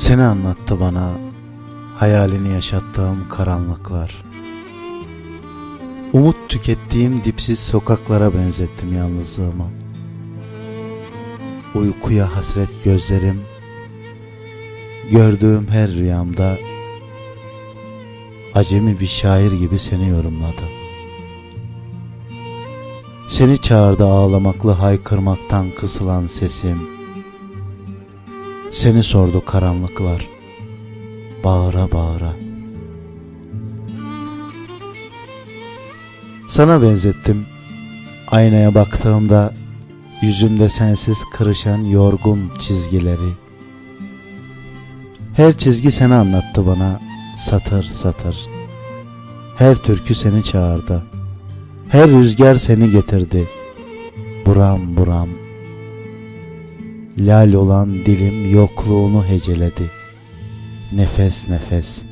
Seni anlattı bana hayalini yaşattığım karanlıklar. Umut tükettiğim dipsiz sokaklara benzettim yalnızlığımı. Uykuya hasret gözlerim, gördüğüm her rüyamda acemi bir şair gibi seni yorumladı. Seni çağırdı ağlamaklı haykırmaktan kısılan sesim. Seni sordu karanlıklar, bağıra bağıra. Sana benzettim. Aynaya baktığımda yüzümde sensiz kırışan yorgun çizgileri. Her çizgi seni anlattı bana satır satır. Her türkü seni çağırdı. Her rüzgar seni getirdi. Buram buram. Lal olan dilim yokluğunu heceledi. Nefes nefes.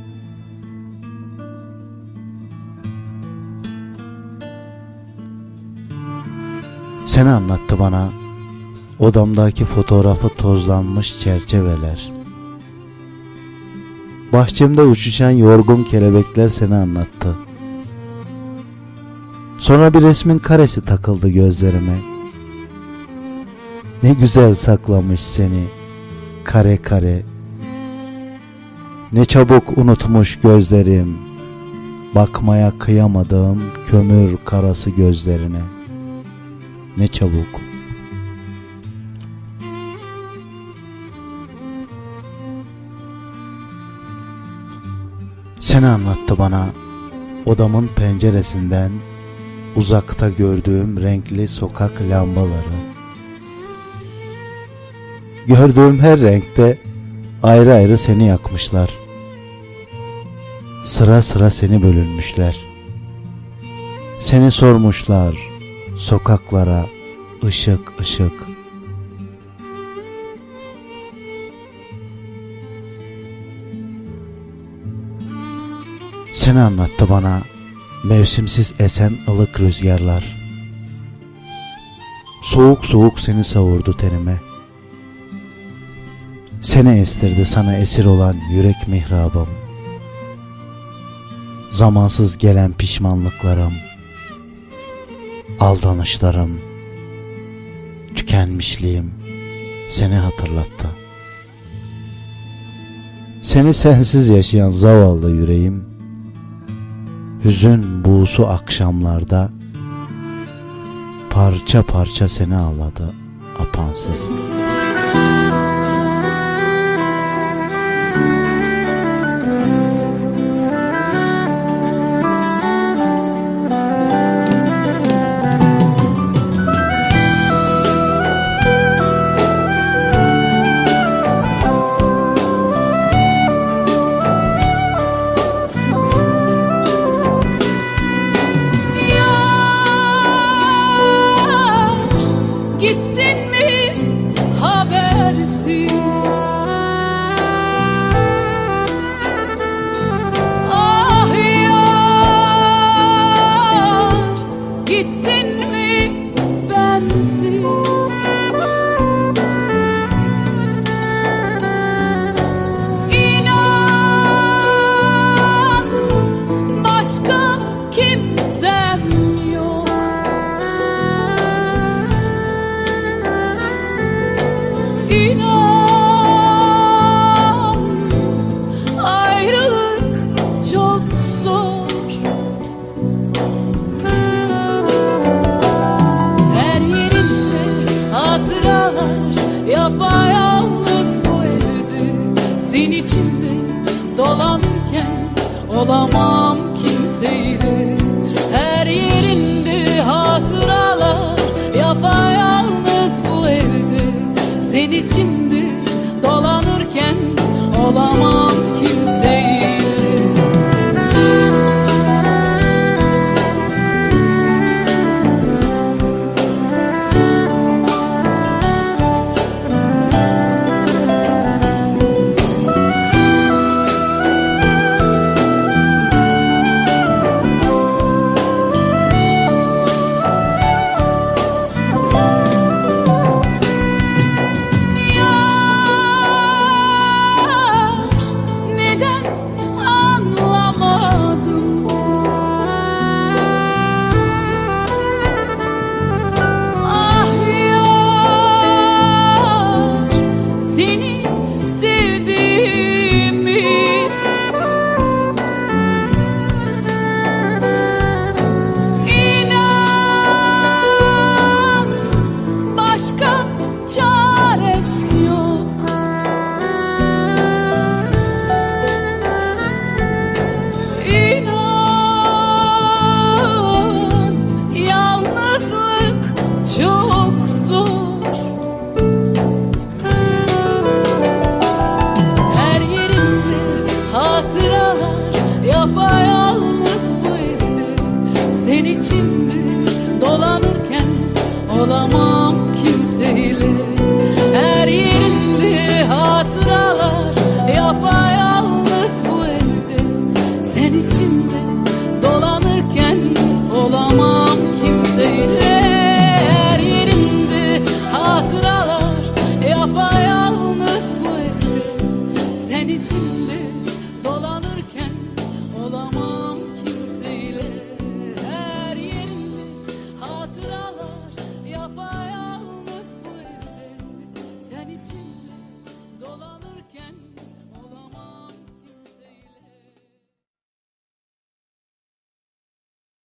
Seni anlattı bana odamdaki fotoğrafı tozlanmış çerçeveler. Bahçemde uçuşan yorgun kelebekler seni anlattı. Sonra bir resmin karesi takıldı gözlerime. Ne güzel saklamış seni kare kare. Ne çabuk unutmuş gözlerim bakmaya kıyamadığım kömür karası gözlerine. Ne çabuk. Seni anlattı bana odamın penceresinden uzakta gördüğüm renkli sokak lambaları. Gördüğüm her renkte ayrı ayrı seni yakmışlar. Sıra sıra seni bölünmüşler. Seni sormuşlar sokaklara ışık ışık. Seni anlattı bana mevsimsiz esen ılık rüzgarlar. Soğuk soğuk seni savurdu tenime. Seni estirdi sana esir olan yürek mihrabım. Zamansız gelen pişmanlıklarım, aldanışlarım, tükenmişliğim seni hatırlattı. Seni sensiz yaşayan zavallı yüreğim, hüzün buğusu akşamlarda parça parça seni ağladı apansız. me better. Kimseyle Her yerinde hatıralar yapayalnız bu evde. Sen içinde kimseyle